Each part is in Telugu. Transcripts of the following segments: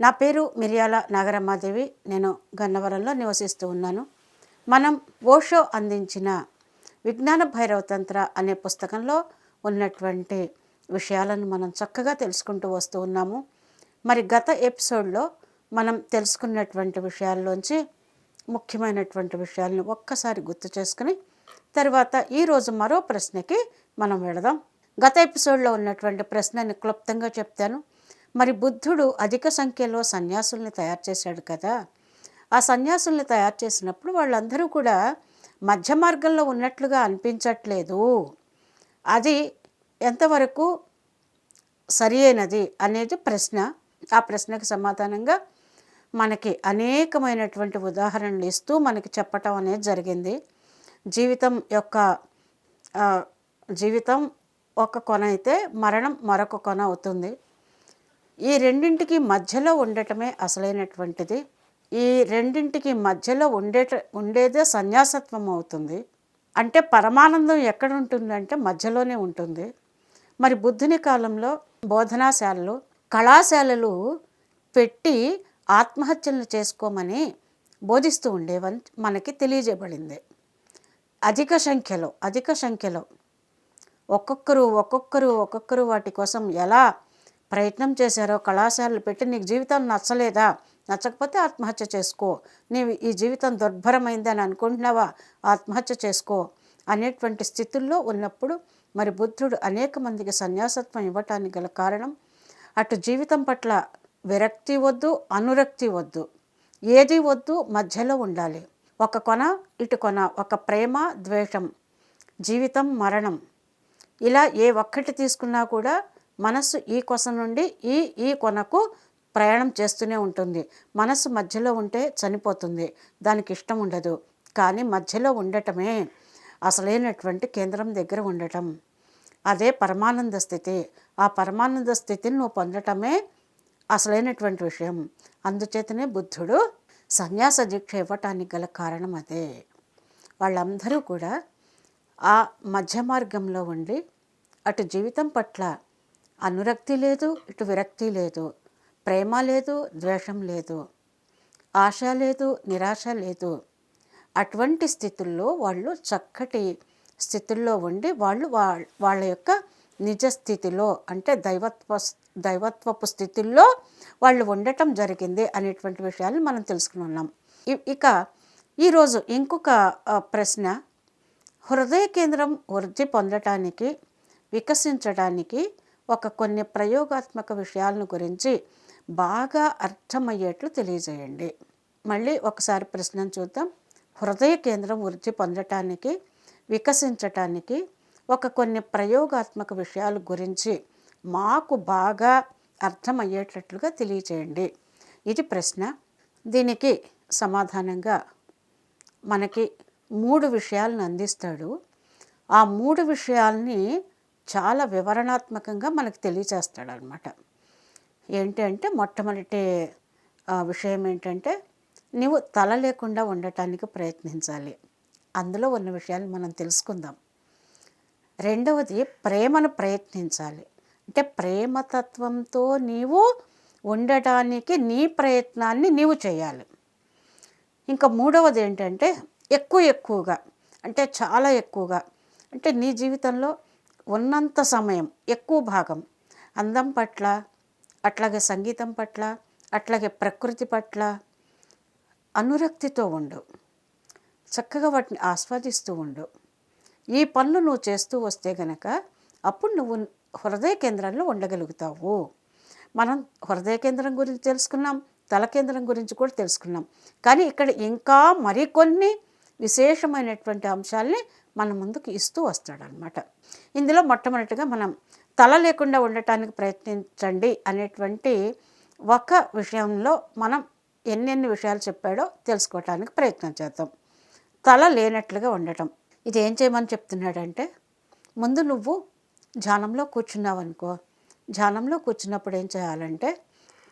నా పేరు మిరియాల నాగరమ్మాదేవి. నేను గన్నవరంలో నివసిస్తూ ఉన్నాను. మనం ఓషో అందించిన విజ్ఞాన భైరవ తంత్ర అనే పుస్తకంలో ఉన్నటువంటి విషయాలను మనం చక్కగా తెలుసుకుంటూ వస్తూ ఉన్నాము. మరి గత ఎపిసోడ్లో మనం తెలుసుకున్నటువంటి విషయాల్లోంచి ముఖ్యమైనటువంటి విషయాలను ఒక్కసారి గుర్తు చేసుకుని తర్వాత ఈరోజు మరో ప్రశ్నకి మనం వెళదాం. గత ఎపిసోడ్లో ఉన్నటువంటి ప్రశ్నని క్లుప్తంగా చెప్తాను. మరి బుద్ధుడు అధిక సంఖ్యలో సన్యాసుల్ని తయారు చేశాడు కదా. ఆ సన్యాసుల్ని తయారు చేసినప్పుడు వాళ్ళందరూ కూడా మధ్య మార్గంలో ఉన్నట్లుగా అనిపించట్లేదు. అది ఎంతవరకు సరి అయినది అనేది ప్రశ్న. ఆ ప్రశ్నకు సమాధానంగా మనకి అనేకమైనటువంటి ఉదాహరణలు ఇస్తూ మనకి చెప్పటం అనేది జరిగింది. జీవితం యొక్క జీవితం ఒక కొన అయితే మరణం మరొక కొన అవుతుంది. ఈ రెండింటికి మధ్యలో ఉండటమే అసలైనటువంటిది. ఈ రెండింటికి మధ్యలో ఉండేట ఉండేదే సన్యాసత్వం అవుతుంది. అంటే పరమానందం ఎక్కడ ఉంటుందంటే మధ్యలోనే ఉంటుంది. మరి బుద్ధుని కాలంలో బోధనాశాలలు కళాశాలలు పెట్టి ఆత్మహత్యలు చేసుకోమని బోధిస్తూ ఉండేవని మనకి తెలియజేయబడింది. అధిక సంఖ్యలో అధిక సంఖ్యలో ఒక్కొక్కరు ఒక్కొక్కరు ఒక్కొక్కరు వాటి కోసం ఎలా ప్రయత్నం చేశారో కళాశాలలు పెట్టి నీకు జీవితం నచ్చలేదా? నచ్చకపోతే ఆత్మహత్య చేసుకో. నీవు ఈ జీవితం దుర్భరమైందని అనుకుంటున్నావా? ఆత్మహత్య చేసుకో. అనేటువంటి స్థితుల్లో ఉన్నప్పుడు మరి బుద్ధుడు అనేక మందికి సన్యాసత్వం ఇవ్వటానికి గల కారణం అటు జీవితం పట్ల విరక్తి వద్దు అనురక్తి వద్దు. ఏది వద్దు మధ్యలో ఉండాలి. ఒక కొన ఇటు కొన ఒక ప్రేమ ద్వేషం జీవితం మరణం. ఇలా ఏ ఒక్కటి తీసుకున్నా కూడా మనస్సు ఈ కొస నుండి ఈ ఈ కొనకు ప్రయాణం చేస్తూనే ఉంటుంది. మనస్సు మధ్యలో ఉంటే చనిపోతుంది. దానికి ఇష్టం ఉండదు. కానీ మధ్యలో ఉండటమే అసలైనటువంటి కేంద్రం దగ్గర ఉండటం. అదే పరమానంద స్థితి. ఆ పరమానంద స్థితిని నువ్వు పొందటమే అసలైనటువంటి విషయం. అందుచేతనే బుద్ధుడు సన్యాస దీక్ష ఇవ్వటానికి గల కారణం అదే. వాళ్ళందరూ కూడా ఆ మధ్య మార్గంలో ఉండి అటు జీవితం పట్ల అనురక్తి లేదు ఇటు విరక్తి లేదు. ప్రేమ లేదు ద్వేషం లేదు. ఆశ లేదు నిరాశ లేదు. అటువంటి స్థితుల్లో వాళ్ళు చక్కటి స్థితుల్లో ఉండి వాళ్ళు వా- వాళ్ళ యొక్క నిజ స్థితిలో అంటే దైవత్వ దైవత్వపు స్థితుల్లో వాళ్ళు ఉండటం జరిగింది అనేటువంటి విషయాలు మనం తెలుసుకుని ఉన్నాం. ఇక ఈరోజు ఇంకొక ప్రశ్న. హృదయ కేంద్రం వృద్ధి పొందటానికి వికసించడానికి ఒక కొన్ని ప్రయోగాత్మక విషయాలను గురించి బాగా అర్థమయ్యేట్లు తెలియజేయండి. మళ్ళీ ఒకసారి ప్రశ్నను చూద్దాం. హృదయ కేంద్రం వృద్ధి పొందటానికి వికసించటానికి ఒక కొన్ని ప్రయోగాత్మక విషయాల గురించి మాకు బాగా అర్థమయ్యేటట్లుగా తెలియచేయండి ఇది ప్రశ్న. దీనికి సమాధానంగా మనకి మూడు విషయాలను అందిస్తాడు. ఆ మూడు విషయాల్ని చాలా వివరణాత్మకంగా మనకు తెలియచేస్తాడు అనమాట ఏంటి అంటే మొట్టమొదటి విషయం ఏంటంటే నీవు తల లేకుండా ఉండటానికి ప్రయత్నించాలి. అందులో ఉన్న విషయాలు మనం తెలుసుకుందాం. రెండవది ప్రేమను ప్రయత్నించాలి. అంటే ప్రేమతత్వంతో నీవు ఉండటానికి నీ ప్రయత్నాన్ని నీవు చేయాలి. ఇంకా మూడవది ఏంటంటే ఎక్కువ ఎక్కువగా అంటే చాలా ఎక్కువగా అంటే నీ జీవితంలో ఉన్నంత సమయం ఎక్కువ భాగం అందం పట్ల అట్లాగే సంగీతం పట్ల అట్లాగే ప్రకృతి పట్ల అనురక్తితో ఉండు. చక్కగా వాటిని ఆస్వాదిస్తూ ఉండు. ఈ పనులు నువ్వు చేస్తూ వస్తే గనక అప్పుడు నువ్వు హృదయ కేంద్రంలో ఉండగలుగుతావు. మనం హృదయ కేంద్రం గురించి తెలుసుకున్నాం తల కేంద్రం గురించి కూడా తెలుసుకున్నాం. కానీ ఇక్కడ ఇంకా మరికొన్ని విశేషమైనటువంటి అంశాల్ని మన ముందుకు ఇస్తూ వస్తాడనమాట. ఇందులో మొట్టమొదటిగా మనం తల లేకుండా ఉండటానికి ప్రయత్నించండి అనేటువంటి ఒక విషయంలో మనం ఎన్నెన్ని విషయాలు చెప్పాడో తెలుసుకోవటానికి ప్రయత్నం చేద్దాం. తల లేనట్లుగా ఉండటం. ఇది ఏం చేయమని చెప్తున్నాడంటే ముందు నువ్వు ధ్యానంలో కూర్చున్నావు అనుకో ధ్యానంలో కూర్చున్నప్పుడు ఏం చేయాలంటే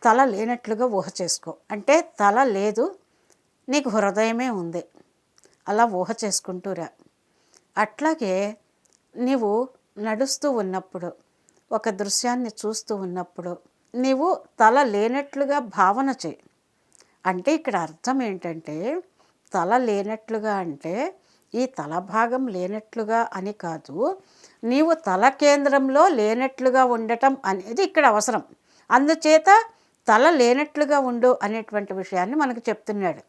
తల లేనట్లుగా ఊహ చేసుకో. అంటే తల లేదు నీకు హృదయమే ఉంది. అలా ఊహ చేసుకుంటూరా అట్లాగే నీవు నడుస్తూ ఉన్నప్పుడు ఒక దృశ్యాన్ని చూస్తూ ఉన్నప్పుడు నీవు తల లేనట్లుగా భావన చేయి. అంటే ఇక్కడ అర్థం ఏంటంటే తల లేనట్లుగా అంటే ఈ తల భాగం లేనట్లుగా అని కాదు నీవు తల కేంద్రంలో లేనట్లుగా ఉండటం అనేది ఇక్కడ అవసరం. అందుచేత తల లేనట్లుగా ఉండు అనేటువంటి విషయాన్ని మనకు చెప్తున్నాడు.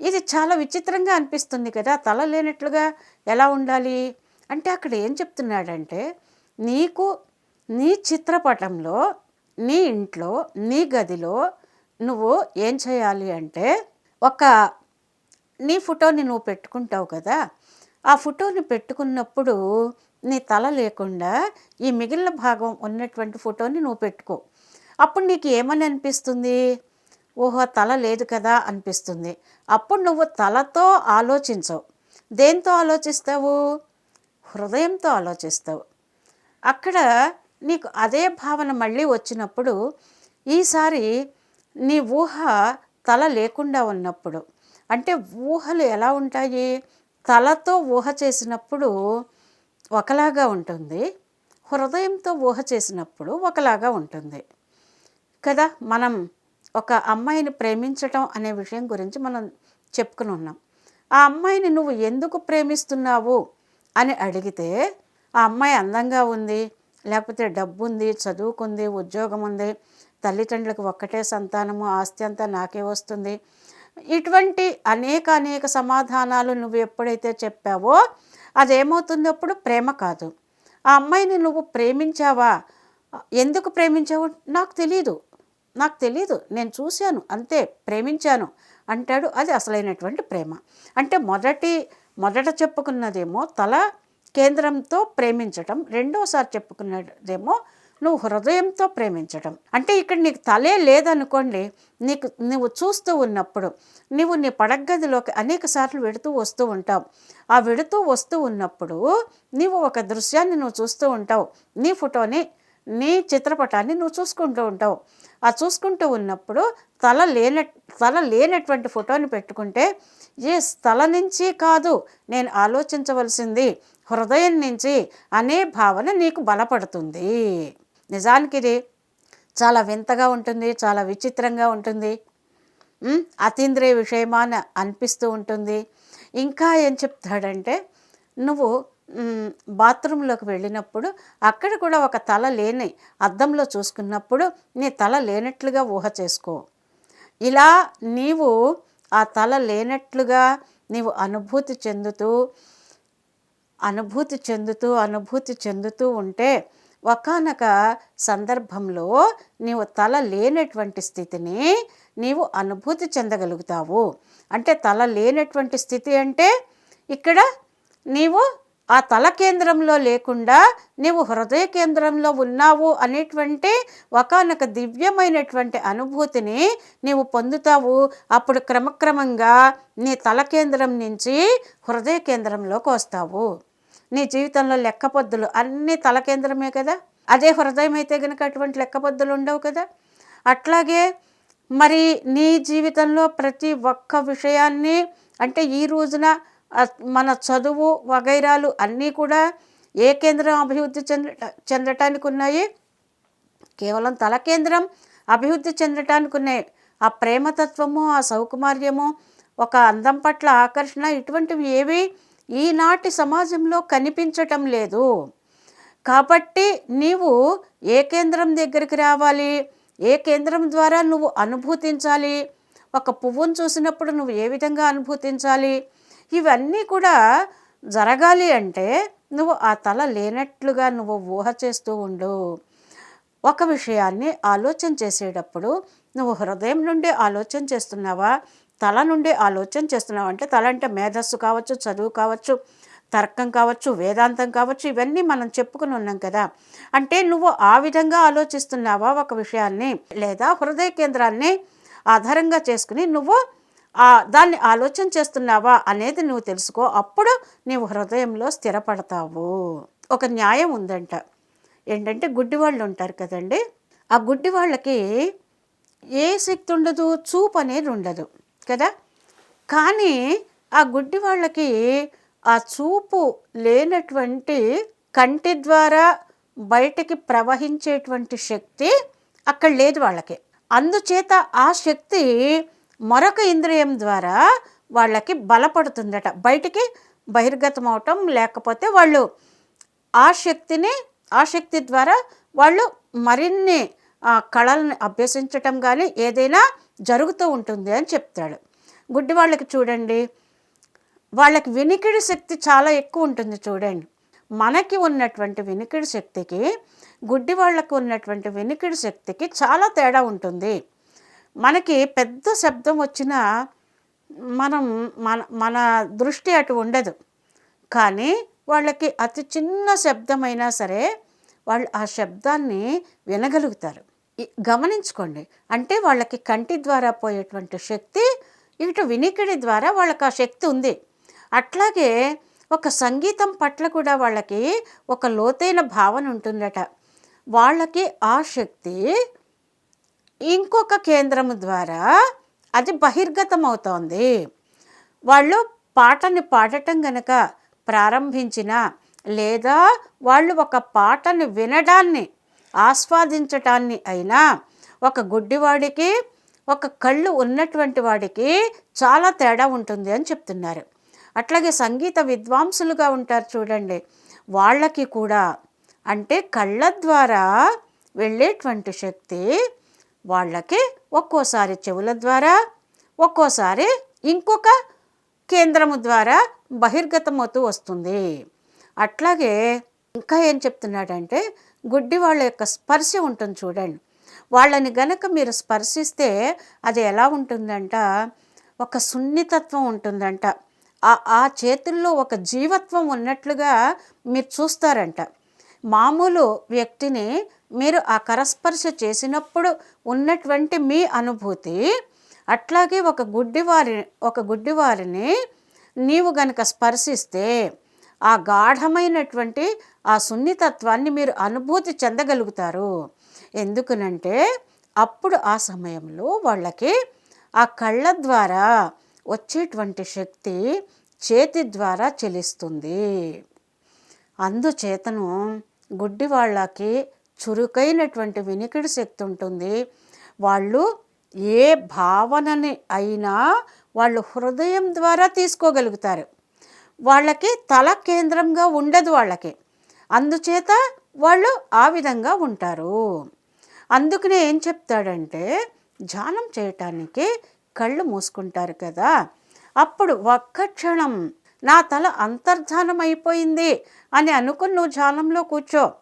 ఇది చాలా విచిత్రంగా అనిపిస్తుంది కదా తల లేనట్లుగా ఎలా ఉండాలి? అంటే అక్కడ ఏం చెప్తున్నాడంటే నీకు నీ చిత్రపటంలో నీ ఇంట్లో నీ గదిలో నువ్వు ఏం చేయాలి అంటే ఒక నీ ఫోటోని నువ్వు పెట్టుకుంటావు కదా ఆ ఫోటోని పెట్టుకున్నప్పుడు నీ తల లేకుండా ఈ మిగిలిన భాగం ఉన్నటువంటి ఫోటోని నువ్వు పెట్టుకో. అప్పుడు నీకు ఏమని అనిపిస్తుంది? ఓహో తల లేదు కదా అనిపిస్తుంది. అప్పుడు నువ్వు తలతో ఆలోచించవు. దేంతో ఆలోచిస్తావు? హృదయంతో ఆలోచిస్తావు. అక్కడ నీకు అదే భావన మళ్ళీ వచ్చినప్పుడు ఈసారి నీ ఊహ తల లేకుండా ఉన్నప్పుడు అంటే ఊహలు ఎలా ఉంటాయి? తలతో ఊహ చేసినప్పుడు ఒకలాగా ఉంటుంది. హృదయంతో ఊహ చేసినప్పుడు ఒకలాగా ఉంటుంది. కదా మనం ఒక అమ్మాయిని ప్రేమించటం అనే విషయం గురించి మనం చెప్పుకుని ఉన్నాం. ఆ అమ్మాయిని నువ్వు ఎందుకు ప్రేమిస్తున్నావు అని అడిగితే ఆ అమ్మాయి అందంగా ఉంది లేకపోతే డబ్బు ఉంది చదువుకుంది ఉద్యోగం ఉంది తల్లిదండ్రులకు ఒక్కటే సంతానము ఆస్తి అంతా నాకే వస్తుంది. ఇటువంటి అనేక అనేక సమాధానాలు నువ్వు ఎప్పుడైతే చెప్పావో అదేమవుతుంది అప్పుడు ప్రేమ కాదు. ఆ అమ్మాయిని నువ్వు ప్రేమించావా? ఎందుకు ప్రేమించావు? నాకు తెలియదు నాకు తెలియదు నేను చూశాను అంతే ప్రేమించాను అంటాడు. అది అసలైనటువంటి ప్రేమ. అంటే మొదటి మొదట చెప్పుకున్నదేమో తల కేంద్రంతో ప్రేమించటం రెండోసారి చెప్పుకున్నదేమో నువ్వు హృదయంతో ప్రేమించటం. అంటే ఇక్కడ నీకు తలే లేదనుకోండి నీకు నువ్వు చూస్తూ ఉన్నప్పుడు నువ్వు నీ పడగదిలోకి అనేక సార్లు వెడుతూ వస్తూ ఉంటావు. ఆ వెడుతూ వస్తూ ఉన్నప్పుడు నీవు ఒక దృశ్యాన్ని నువ్వు చూస్తూ ఉంటావు. నీ ఫోటోని నీ చిత్రపటాన్ని నువ్వు చూసుకుంటూ ఉంటావు. ఆ చూసుకుంటూ ఉన్నప్పుడు తల లేన తల లేనటువంటి ఫోటోని పెట్టుకుంటే ఏ తల నుంచి కాదు నేను ఆలోచించవలసింది హృదయం నుంచి అనే భావన నీకు బలపడుతుంది. నిజానికి ఇది చాలా వింతగా ఉంటుంది చాలా విచిత్రంగా ఉంటుంది. అతీంద్రియ విషయమాన అనిపిస్తూ ఉంటుంది. ఇంకా ఏం చెప్తాడంటే నువ్వు బాత్రూంలోకి వెళ్ళినప్పుడు అక్కడ కూడా ఒక తల లేని అద్దంలో చూసుకున్నప్పుడు నీ తల లేనట్లుగా ఊహ చేసుకో. ఇలా నీవు ఆ తల లేనట్లుగా నీవు అనుభూతి చెందుతూ అనుభూతి చెందుతూ అనుభూతి చెందుతూ ఉంటే ఒకానొక సందర్భంలో నీవు తల లేనటువంటి స్థితిని నీవు అనుభూతి చెందగలుగుతావు. అంటే తల లేనటువంటి స్థితి అంటే ఇక్కడ నీవు ఆ తల కేంద్రంలో లేకుండా నీవు హృదయ కేంద్రంలో ఉన్నావు అనేటువంటి ఒకానొక దివ్యమైనటువంటి అనుభూతిని నీవు పొందుతావు. అప్పుడు క్రమక్రమంగా నీ తల కేంద్రం నుంచి హృదయ కేంద్రంలోకి వస్తావు. నీ జీవితంలో లెక్కపొద్దులు అన్నీ తల కేంద్రమే కదా. అదే హృదయం అయితే కనుక అటువంటి లెక్కపొద్దులు ఉండవు కదా. అట్లాగే మరి నీ జీవితంలో ప్రతి ఒక్క విషయాన్ని అంటే ఈ రోజున మన చదువు వగైరాలు అన్నీ కూడా ఏ కేంద్రం అభివృద్ధి చెంద చెందటానికి ఉన్నాయి? కేవలం తల కేంద్రం అభివృద్ధి చెందటానికి ఉన్నాయి. ఆ ప్రేమతత్వము ఆ సౌకుమార్యము ఒక అందం పట్ల ఆకర్షణ ఇటువంటివి ఏవి ఈనాటి సమాజంలో కనిపించటం లేదు. కాబట్టి నీవు ఏ కేంద్రం దగ్గరికి రావాలి? ఏ కేంద్రం ద్వారా నువ్వు అనుభూతించాలి? ఒక పువ్వును చూసినప్పుడు నువ్వు ఏ విధంగా అనుభూతించాలి? ఇవన్నీ కూడా జరగాలి అంటే నువ్వు ఆ తల లేనట్లుగా నువ్వు ఊహ చేస్తూ ఉండు. ఒక విషయాన్ని ఆలోచన చేసేటప్పుడు నువ్వు హృదయం నుండి ఆలోచన చేస్తున్నావా? తల నుండి ఆలోచన చేస్తున్నావా? అంటే తల అంటే మేధస్సు కావచ్చు చదువు కావచ్చు తర్కం కావచ్చు వేదాంతం కావచ్చు ఇవన్నీ మనం చెప్పుకుని ఉన్నాం కదా. అంటే నువ్వు ఆ విధంగా ఆలోచిస్తున్నావా ఒక విషయాన్ని లేదా హృదయ కేంద్రాన్ని ఆధారంగా చేసుకుని నువ్వు దాన్ని ఆలోచన చేస్తున్నావా అనేది నువ్వు తెలుసుకో. అప్పుడు నీవు హృదయంలో స్థిరపడతావు. ఒక న్యాయం ఉందంట. ఏంటంటే గుడ్డి వాళ్ళు ఉంటారు కదండి. ఆ గుడ్డి వాళ్ళకి ఏ శక్తి ఉండదు చూపు అనేది ఉండదు కదా. కానీ ఆ గుడ్డి వాళ్ళకి ఆ చూపు లేనటువంటి కంటి ద్వారా బయటికి ప్రవహించేటువంటి శక్తి అక్కడ లేదు వాళ్ళకి. అందుచేత ఆ శక్తి మరొక ఇంద్రియం ద్వారా వాళ్ళకి బలపడుతుందట. బయటికి బహిర్గతం అవటం లేకపోతే వాళ్ళు ఆ శక్తిని ఆ శక్తి ద్వారా వాళ్ళు మరిన్ని కళలను అభ్యసించటం కానీ ఏదైనా జరుగుతూ ఉంటుంది అని చెప్తాడు. గుడ్డి వాళ్ళకి చూడండి. వాళ్ళకి వినికిడి శక్తి చాలా ఎక్కువ ఉంటుంది చూడండి. మనకి ఉన్నటువంటి వినికిడి శక్తికి గుడ్డి వాళ్ళకు ఉన్నటువంటి వినికిడి శక్తికి చాలా తేడా ఉంటుంది. మనకి పెద్ద శబ్దం వచ్చినా మనం మన మన దృష్టి అటు ఉండదు. కానీ వాళ్ళకి అతి చిన్న శబ్దమైనా సరే వాళ్ళు ఆ శబ్దాన్ని వినగలుగుతారు. గమనించుకోండి. అంటే వాళ్ళకి కంటి ద్వారా పోయేటువంటి శక్తి ఇటు వినికిడి ద్వారా వాళ్ళకి ఆ శక్తి ఉంది. అట్లాగే ఒక సంగీతం పట్ల కూడా వాళ్ళకి ఒక లోతైన భావన ఉంటుందట. వాళ్ళకి ఆ శక్తి ఇంకొక కేంద్రము ద్వారా అది బహిర్గతం అవుతోంది వాళ్ళు పాటని పాడటం గనక ప్రారంభించిన లేదా వాళ్ళు ఒక పాటని వినడాన్ని ఆస్వాదించటాన్ని అయినా ఒక గుడ్డివాడికి ఒక కళ్ళు ఉన్నటువంటి వాడికి చాలా తేడా ఉంటుంది అని చెప్తున్నారు. అట్లాగే సంగీత విద్వాంసులుగా ఉంటారు చూడండి. వాళ్ళకి కూడా అంటే కళ్ళ ద్వారా వెళ్ళేటువంటి శక్తి వాళ్ళకి ఒక్కోసారి చెవుల ద్వారా ఒక్కోసారి ఇంకొక కేంద్రము ద్వారా బహిర్గతమవుతూ వస్తుంది. అట్లాగే ఇంకా ఏం చెప్తున్నాడంటే గుడ్డి వాళ్ళ యొక్క స్పర్శ ఉంటుంది చూడండి. వాళ్ళని గనక మీరు స్పర్శిస్తే అది ఎలా ఉంటుందంట? ఒక సున్నితత్వం ఉంటుందంట. ఆ ఆ చేతుల్లో ఒక జీవత్వం ఉన్నట్లుగా మీరు చూస్తారంట. మామూలు వ్యక్తిని మీరు ఆ కరస్పర్శ చేసినప్పుడు ఉన్నటువంటి మీ అనుభూతి అట్లాగే ఒక గుడ్డివారి ఒక గుడ్డివారిని నీవు గనక స్పర్శిస్తే ఆ గాఢమైనటువంటి ఆ సున్నితత్వాన్ని మీరు అనుభూతి చెందగలుగుతారు. ఎందుకనంటే అప్పుడు ఆ సమయంలో వాళ్ళకి ఆ కళ్ళ ద్వారా వచ్చేటువంటి శక్తి చేతి ద్వారా చెలిస్తుంది. అందుచేతను గుడ్డి వాళ్ళకి చురుకైనటువంటి వినికిడి శక్తి ఉంటుంది. వాళ్ళు ఏ భావనని అయినా వాళ్ళు హృదయం ద్వారా తీసుకోగలుగుతారు. వాళ్ళకి తల కేంద్రంగా ఉండదు వాళ్ళకి. అందుచేత వాళ్ళు ఆ విధంగా ఉంటారు. అందుకనే ఏం చెప్తాడంటే ధ్యానం చేయటానికి కళ్ళు మూసుకుంటారు కదా. అప్పుడు ఒక్క క్షణం నా తల అంతర్ధానం అయిపోయింది అని అనుకుని నువ్వు ధ్యానంలో కూర్చో.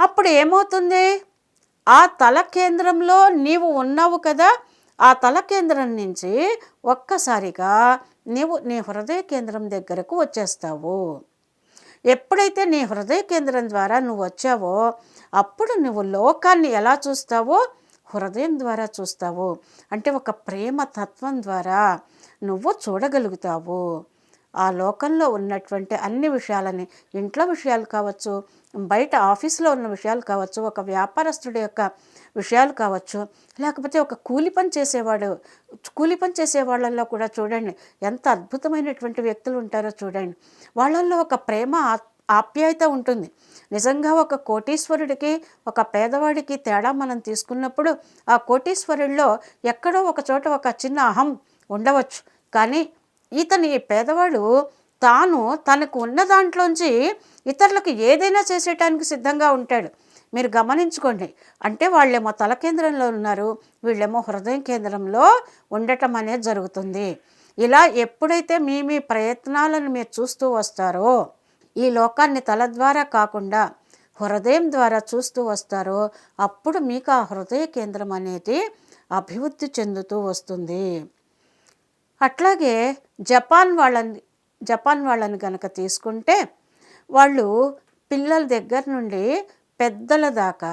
అప్పుడు ఏమవుతుంది ఆ తల కేంద్రంలో నీవు ఉన్నావు కదా ఆ తల కేంద్రం నుంచి ఒక్కసారిగా నీవు నీ హృదయ కేంద్రం దగ్గరకు వచ్చేస్తావు. ఎప్పుడైతే నీ హృదయ కేంద్రం ద్వారా నువ్వు వచ్చావో అప్పుడు నువ్వు లోకాన్ని ఎలా చూస్తావో హృదయం ద్వారా చూస్తావు. అంటే ఒక ప్రేమ తత్వం ద్వారా నువ్వు చూడగలుగుతావు. ఆ లోకంలో ఉన్నటువంటి అన్ని విషయాలని ఇంట్లో విషయాలు కావచ్చు బయట ఆఫీస్లో ఉన్న విషయాలు కావచ్చు ఒక వ్యాపారస్తుడి యొక్క విషయాలు కావచ్చు లేకపోతే ఒక కూలి పని చేసేవాడు కూలి పని చేసే వాళ్ళల్లో కూడా చూడండి ఎంత అద్భుతమైనటువంటి వ్యక్తులు ఉంటారో చూడండి. వాళ్ళల్లో ఒక ప్రేమ ఆప్యాయత ఉంటుంది. నిజంగా ఒక కోటీశ్వరుడికి ఒక పేదవాడికి తేడా మనం తీసుకున్నప్పుడు ఆ కోటీశ్వరుల్లో ఎక్కడో ఒక చోట ఒక చిన్న అహం ఉండవచ్చు. కానీ ఇతని పేదవాడు తాను తనకు ఉన్న దాంట్లోంచి ఇతరులకు ఏదైనా చేసేయటానికి సిద్ధంగా ఉంటాడు. మీరు గమనించుకోండి. అంటే వాళ్ళేమో తల కేంద్రంలో ఉన్నారు. వీళ్ళేమో హృదయం కేంద్రంలో ఉండటం అనేది జరుగుతుంది. ఇలా ఎప్పుడైతే మీ మీ ప్రయత్నాలను మీరు చూస్తూ వస్తారో ఈ లోకాన్ని తల ద్వారా కాకుండా హృదయం ద్వారా చూస్తూ వస్తారో అప్పుడు మీకు ఆ హృదయ కేంద్రం అనేది అభివృద్ధి చెందుతూ వస్తుంది. అట్లాగే జపాన్ వాళ్ళని జపాన్ వాళ్ళని కనుక తీసుకుంటే వాళ్ళు పిల్లల దగ్గర నుండి పెద్దల దాకా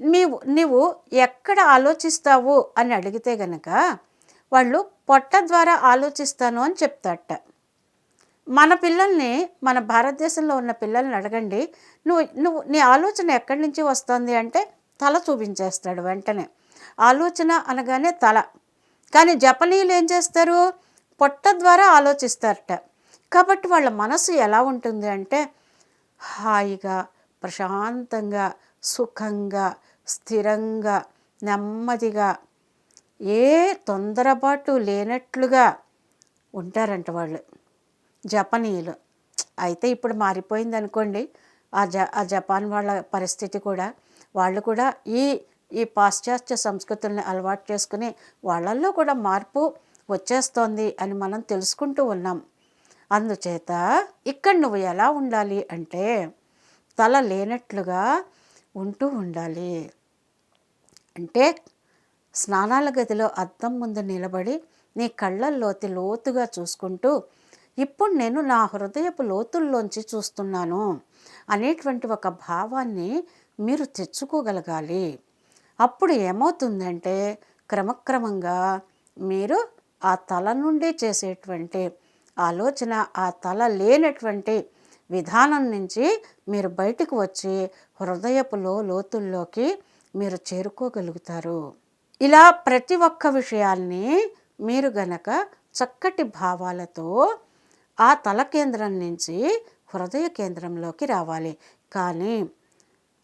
నీవు నీవు ఎక్కడ ఆలోచిస్తావు అని అడిగితే గనక వాళ్ళు పొట్ట ద్వారా ఆలోచిస్తాను అని చెప్తాట మన పిల్లల్ని మన భారతదేశంలో ఉన్న పిల్లల్ని అడగండి. నువ్వు నువ్వు నీ ఆలోచన ఎక్కడి నుంచి వస్తుంది అంటే తల చూపించేస్తాడు వెంటనే. ఆలోచన అనగానే తల. కానీ జపనీయులు ఏం చేస్తారు? పొట్ట ద్వారా ఆలోచిస్తారట. కాబట్టి వాళ్ళ మనసు ఎలా ఉంటుంది అంటే హాయిగా ప్రశాంతంగా సుఖంగా స్థిరంగా నెమ్మదిగా ఏ తొందరపాటు లేనట్లుగా ఉంటారంట వాళ్ళు. జపనీయులు. అయితే ఇప్పుడు మారిపోయింది అనుకోండి ఆ జ ఆ జపాన్ వాళ్ళ పరిస్థితి కూడా వాళ్ళు కూడా ఈ ఈ పాశ్చాత్య సంస్కృతుల్ని అలవాటు చేసుకుని వాళ్ళల్లో కూడా మార్పు వచ్చేస్తోంది అని మనం తెలుసుకుంటూ ఉన్నాం. అందుచేత ఇక్కడ నువ్వు ఎలా ఉండాలి అంటే తల లేనట్లుగా ఉంటూ ఉండాలి. అంటే స్నానాల గదిలో అద్దం ముందు నిలబడి నీ కళ్ళల్లోతి లోతుగా చూసుకుంటూ ఇప్పుడు నేను నా హృదయపు లోతుల్లోంచి చూస్తున్నాను అనేటువంటి ఒక భావాన్ని మీరు తెచ్చుకోగలగాలి. అప్పుడు ఏమవుతుందంటే క్రమక్రమంగా మీరు ఆ తల నుండి చేసేటువంటి ఆలోచన ఆ తల లేనటువంటి విధానం నుంచి మీరు బయటకు వచ్చి హృదయపులో లోతుల్లోకి మీరు చేరుకోగలుగుతారు. ఇలా ప్రతి ఒక్క విషయాల్ని మీరు గనక చక్కటి భావాలతో ఆ తల కేంద్రం నుంచి హృదయ కేంద్రంలోకి రావాలి. కానీ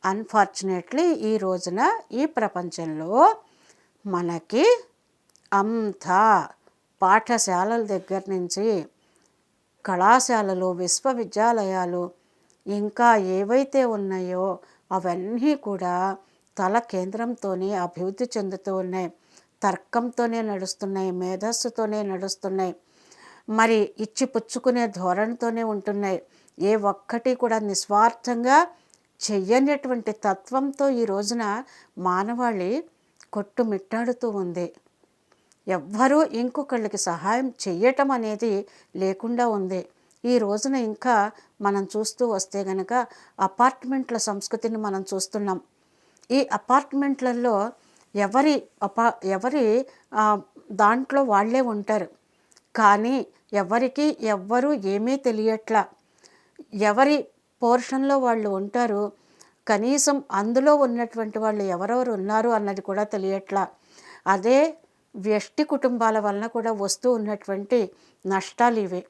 అన్ఫార్చునేట్లీ ఈ రోజున ఈ ప్రపంచంలో మనకి అంతా పాఠశాలల దగ్గర నుంచి కళాశాలలు విశ్వవిద్యాలయాలు ఇంకా ఏవైతే ఉన్నాయో అవన్నీ కూడా తల కేంద్రంతోనే అభివృద్ధి చెందుతూ ఉన్నాయి. తర్కంతోనే నడుస్తున్నాయి మేధస్సుతోనే నడుస్తున్నాయి. మరి ఇచ్చి పుచ్చుకునే ధోరణితోనే ఉంటున్నాయి. ఏ ఒక్కటి కూడా నిస్వార్థంగా చెయ్యనటువంటి తత్వంతో ఈ రోజున మానవాళి కొట్టుమిట్టాడుతూ ఉంది. ఎవ్వరూ ఇంకొకళ్ళకి సహాయం చెయ్యటం అనేది లేకుండా ఉంది. ఈ రోజున ఇంకా మనం చూస్తూ వస్తే గనక అపార్ట్మెంట్ల సంస్కృతిని మనం చూస్తున్నాం. ఈ అపార్ట్మెంట్లలో ఎవరి అపా ఎవరి దాంట్లో వాళ్ళే ఉంటారు. కానీ ఎవరికి ఎవ్వరూ ఏమీ తెలియట్లా. ఎవరి పోర్షన్లో వాళ్ళు ఉంటారు కనీసం అందులో ఉన్నటువంటి వాళ్ళు ఎవరెవరు ఉన్నారు అన్నది కూడా తెలియట్లా. అదే వ్యష్టి కుటుంబాల వలన కూడా వస్తూ ఉన్నటువంటి నష్టాలు ఇవే.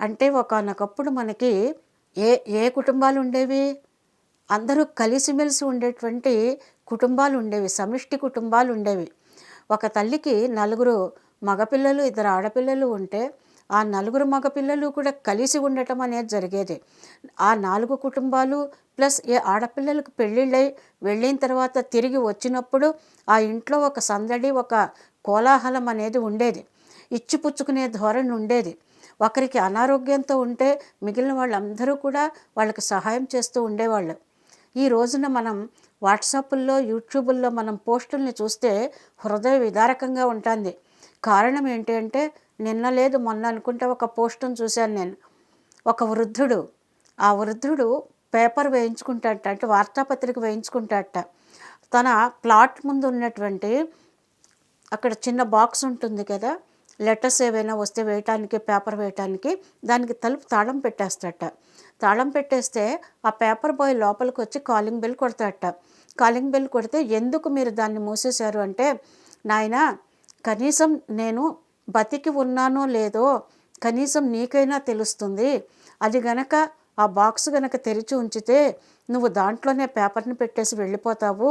అంటే ఒకనొకప్పుడు మనకి ఏ ఏ కుటుంబాలు ఉండేవి? అందరూ కలిసిమెలిసి ఉండేటువంటి కుటుంబాలు ఉండేవి సమిష్టి కుటుంబాలు ఉండేవి. ఒక తల్లికి నలుగురు మగపిల్లలు ఇద్దరు ఆడపిల్లలు ఉంటే ఆ నలుగురు మగపిల్లలు కూడా కలిసి ఉండటం అనేది జరిగేది. ఆ నాలుగు కుటుంబాలు ప్లస్ ఏ ఆడపిల్లలకు పెళ్ళిళ్ళై వెళ్ళిన తర్వాత తిరిగి వచ్చినప్పుడు ఆ ఇంట్లో ఒక సందడి ఒక కోలాహలం అనేది ఉండేది. ఇచ్చిపుచ్చుకునే ధోరణి ఉండేది. ఒకరికి అనారోగ్యంతో ఉంటే మిగిలిన వాళ్ళందరూ కూడా వాళ్ళకి సహాయం చేస్తూ ఉండేవాళ్ళు. ఈ రోజున మనం వాట్సాపుల్లో యూట్యూబుల్లో మనం పోస్టుల్ని చూస్తే హృదయ విదారకంగా ఉంటుంది. కారణం ఏంటి అంటే నిన్న లేదు మొన్న అనుకుంటే ఒక పోస్టును చూశాను నేను. ఒక వృద్ధుడు. ఆ వృద్ధుడు పేపర్ వేయించుకుంటాట అంటే వార్తాపత్రిక వేయించుకుంటాట తన ప్లాట్ ముందు ఉన్నటువంటి అక్కడ చిన్న బాక్స్ ఉంటుంది కదా లెటర్స్ ఏవైనా వస్తే వేయటానికి పేపర్ వేయటానికి దానికి తలుపు తాళం పెట్టేస్తాట తాళం పెట్టేస్తే ఆ పేపర్ బాయ్ లోపలికి వచ్చి కాలింగ్ బెల్ కొడతాట కాలింగ్ బెల్ కొడితే ఎందుకు మీరు దాన్ని మూసేశారు అంటే నాయన కనీసం నేను బతికి ఉన్నానో లేదో కనీసం నీకైనా తెలుస్తుంది. అది గనక ఆ బాక్స్ గనక తెరిచి ఉంచితే నువ్వు దాంట్లోనే పేపర్ని పెట్టేసి వెళ్ళిపోతావు.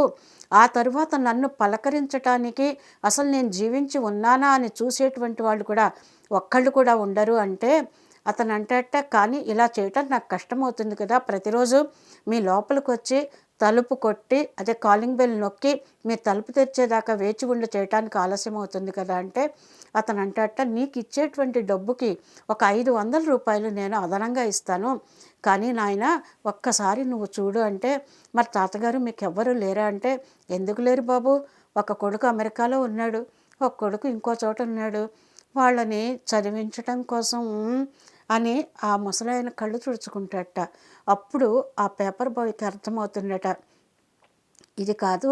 ఆ తరువాత నన్ను పలకరించటానికి అసలు నేను జీవించి ఉన్నానా అని చూసేటువంటి వాళ్ళు కూడా ఒక్కళ్ళు కూడా ఉండరు అంటే అతను అంటట కానీ ఇలా చేయటం నాకు కష్టమవుతుంది కదా. ప్రతిరోజు మీ లోపలికి వచ్చి తలుపు కొట్టి అదే కాలింగ్ బెల్ నొక్కి మీ తలుపు తెరిచేదాకా వేచి ఉండి చేయటానికి ఆలస్యం అవుతుంది కదా అంటే అతను అంటట నీకు ఇచ్చేటువంటి డబ్బుకి ఒక ఐదు వందల రూపాయలు నేను అదనంగా ఇస్తాను. కానీ నాయన ఒక్కసారి నువ్వు చూడు అంటే మరి తాతగారు మీకు ఎవ్వరూ లేరా అంటే ఎందుకు లేరు బాబు? ఒక కొడుకు అమెరికాలో ఉన్నాడు ఒక కొడుకు ఇంకో చోట ఉన్నాడు. వాళ్ళని చదివించటం కోసం అని ఆ ముసలాయన కళ్ళు తుడుచుకుంటాట అప్పుడు ఆ పేపర్ బాయ్కి అర్థమవుతుందట. ఇది కాదు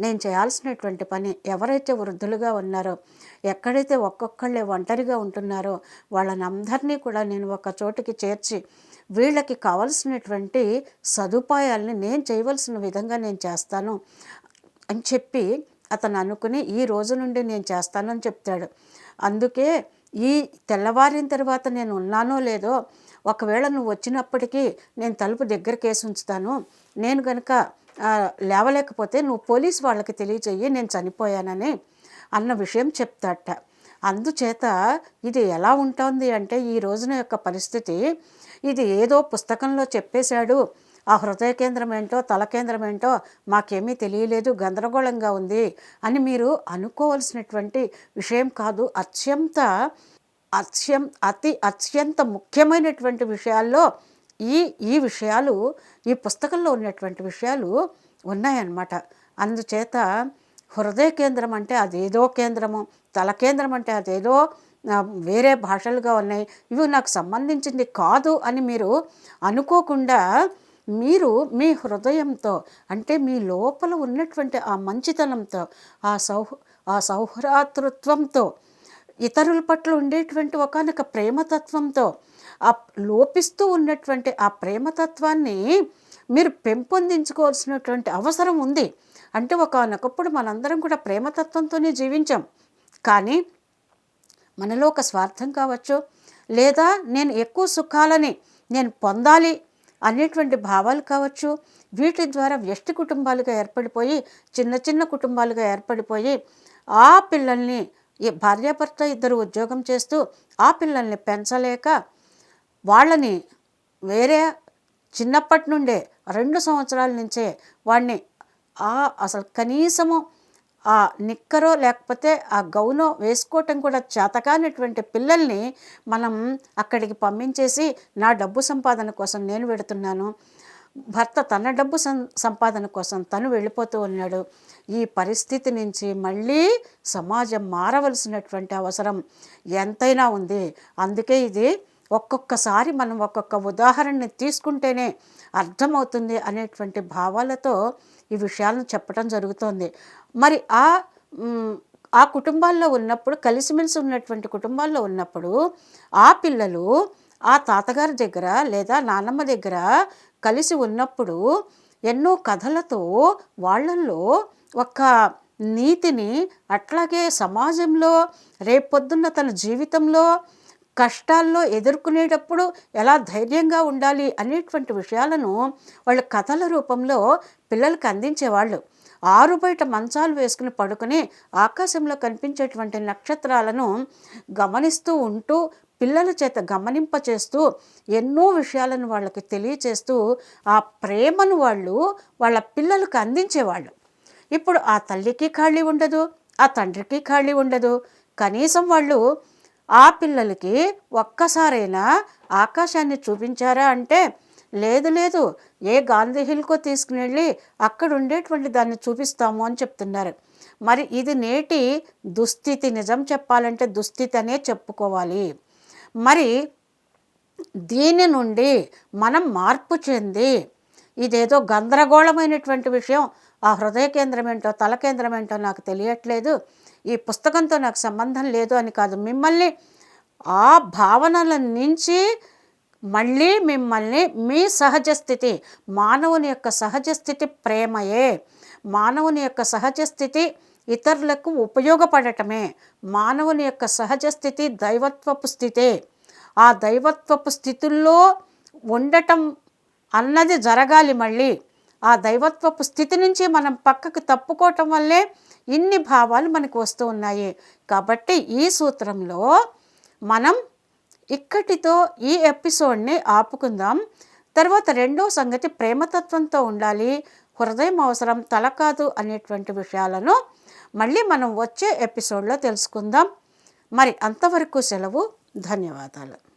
నేను చేయాల్సినటువంటి పని ఎవరైతే వృద్ధులుగా ఉన్నారో ఎక్కడైతే ఒక్కొక్కళ్ళే ఒంటరిగా ఉంటున్నారో వాళ్ళని అందరినీ కూడా నేను ఒక చోటుకి చేర్చి వీళ్ళకి కావలసినటువంటి సదుపాయాల్ని నేను చేయవలసిన విధంగా నేను చేస్తాను అని చెప్పి అతను అనుకుని ఈ రోజు నుండి నేను చేస్తానని చెప్తాడు. అందుకే ఈ తెల్లవారిన తర్వాత నేను ఉన్నానో లేదో ఒకవేళ నువ్వు వచ్చినప్పటికీ నేను తలుపు దగ్గర కేసు ఉంచుతాను. నేను కనుక లేవలేకపోతే నువ్వు పోలీస్ వాళ్ళకి తెలియజేయి నేను చనిపోయానని అన్న విషయం చెప్తాట. అందుచేత ఇది ఎలా ఉంటుంది అంటే ఈ రోజున యొక్క పరిస్థితి ఇది ఏదో పుస్తకంలో చెప్పేశాడు. ఆ హృదయ కేంద్రం ఏంటో తల కేంద్రం ఏంటో మాకేమీ తెలియలేదు గందరగోళంగా ఉంది అని మీరు అనుకోవలసినటువంటి విషయం కాదు. అత్యంత అత్యం అతి అత్యంత ముఖ్యమైనటువంటి విషయాల్లో ఈ ఈ విషయాలు ఈ పుస్తకంలో ఉన్నటువంటి విషయాలు ఉన్నాయన్నమాట. అందుచేత హృదయ కేంద్రం అంటే అదేదో కేంద్రము తల కేంద్రం అంటే అదేదో వేరే భాషలుగా ఉన్నాయి. ఇవి నాకు సంబంధించింది కాదు అని మీరు అనుకోకుండా మీరు మీ హృదయంతో అంటే మీ లోపల ఉన్నటువంటి ఆ మంచితనంతో ఆ సౌ ఆ సౌహ్రాతృత్వంతో ఇతరుల పట్ల ఉండేటువంటి ఒకనొక ప్రేమతత్వంతో ఆ లోపిస్తూ ఉన్నటువంటి ఆ ప్రేమతత్వాన్ని మీరు పెంపొందించుకోవాల్సినటువంటి అవసరం ఉంది. అంటే ఒకనొకప్పుడు మనందరం కూడా ప్రేమతత్వంతోనే జీవించాం. కానీ మనలో ఒక స్వార్థం కావచ్చు? లేదా నేను ఎక్కువ సుఖాలని నేను పొందాలి అనేటువంటి భావాలు కావచ్చు? వీటి ద్వారా వ్యష్టి కుటుంబాలుగా ఏర్పడిపోయి చిన్న చిన్న కుటుంబాలుగా ఏర్పడిపోయి ఆ పిల్లల్ని భార్యాభర్త ఇద్దరు ఉద్యోగం చేస్తూ ఆ పిల్లల్ని పెంచలేక వాళ్ళని వేరే చిన్నప్పటి నుండే రెండు సంవత్సరాల నుంచే వాడిని ఆ అసలు కనీసము ఆ నిక్కరో లేకపోతే ఆ గౌనో వేసుకోవటం కూడా చేతకానటువంటి పిల్లల్ని మనం అక్కడికి పంపించేసి నా డబ్బు సంపాదన కోసం నేను పెడుతున్నాను. భర్త తన డబ్బు సంపాదన కోసం తను వెళ్ళిపోతూ ఉన్నాడు. ఈ పరిస్థితి నుంచి మళ్ళీ సమాజం మారవలసినటువంటి అవసరం ఎంతైనా ఉంది. అందుకే ఇది ఒక్కొక్కసారి మనం ఒక్కొక్క ఉదాహరణని తీసుకుంటేనే అర్థమవుతుంది అనేటువంటి భావాలతో ఈ విషయాలను చెప్పడం జరుగుతోంది. మరి ఆ ఆ కుటుంబాల్లో ఉన్నప్పుడు కలిసిమెలిసి ఉన్నటువంటి కుటుంబాల్లో ఉన్నప్పుడు ఆ పిల్లలు ఆ తాతగారి దగ్గర లేదా నాన్నమ్మ దగ్గర కలిసి ఉన్నప్పుడు ఎన్నో కథలతో వాళ్ళల్లో ఒక నీతిని అట్లాగే సమాజంలో రేపొద్దున్న తన జీవితంలో కష్టాల్లో ఎదుర్కొనేటప్పుడు ఎలా ధైర్యంగా ఉండాలి అనేటువంటి విషయాలను వాళ్ళ కథల రూపంలో పిల్లలకు అందించేవాళ్ళు. ఆరు బయట మంచాలు వేసుకుని పడుకుని ఆకాశంలో కనిపించేటువంటి నక్షత్రాలను గమనిస్తూ ఉంటూ పిల్లల చేత గమనింప చేస్తూ ఎన్నో విషయాలను వాళ్ళకి తెలియచేస్తూ ఆ ప్రేమను వాళ్ళు వాళ్ళ పిల్లలకు అందించేవాళ్ళు. ఇప్పుడు ఆ తల్లికి ఖాళీ ఉండదు ఆ తండ్రికి ఖాళీ ఉండదు. కనీసం వాళ్ళు ఆ పిల్లలకి ఒక్కసారైనా ఆకాశాన్ని చూపించారా అంటే లేదు లేదు ఏ గాంధీ హిల్కో తీసుకుని వెళ్ళి అక్కడ ఉండేటువంటి దాన్ని చూపిస్తాము అని చెప్తున్నారు. మరి ఇది నేటి దుస్థితి నిజం చెప్పాలంటే దుస్థితి అనే చెప్పుకోవాలి. మరి దీని నుండి మనం మార్పు చెంది ఇదేదో గందరగోళమైనటువంటి విషయం. ఆ హృదయ కేంద్రం ఏంటో తల కేంద్రం ఏంటో నాకు తెలియట్లేదు. ఈ పుస్తకంతో నాకు సంబంధం లేదు అని కాదు. మిమ్మల్ని ఆ భావనల నుంచి మళ్ళీ మిమ్మల్ని మీ సహజ స్థితి మానవుని యొక్క సహజ స్థితి ప్రేమయే. మానవుని యొక్క సహజ స్థితి ఇతరులకు ఉపయోగపడటమే. మానవుని యొక్క సహజ స్థితి దైవత్వపు స్థితే. ఆ దైవత్వపు స్థితుల్లో ఉండటం అన్నది జరగాలి మళ్ళీ. ఆ దైవత్వపు స్థితి నుంచి మనం పక్కకు తప్పుకోవటం వల్లే ఇన్ని భావాలు మనకు వస్తూ ఉన్నాయి. కాబట్టి ఈ సూత్రంలో మనం ఇక్కటితో ఈ ఎపిసోడ్ని ఆపుకుందాం. తర్వాత రెండో సంగతి ప్రేమతత్వంతో ఉండాలి. హృదయం అవసరం తల కాదు అనేటువంటి విషయాలను మళ్ళీ మనం వచ్చే ఎపిసోడ్లో తెలుసుకుందాం. మరి అంతవరకు సెలవు. ధన్యవాదాలు.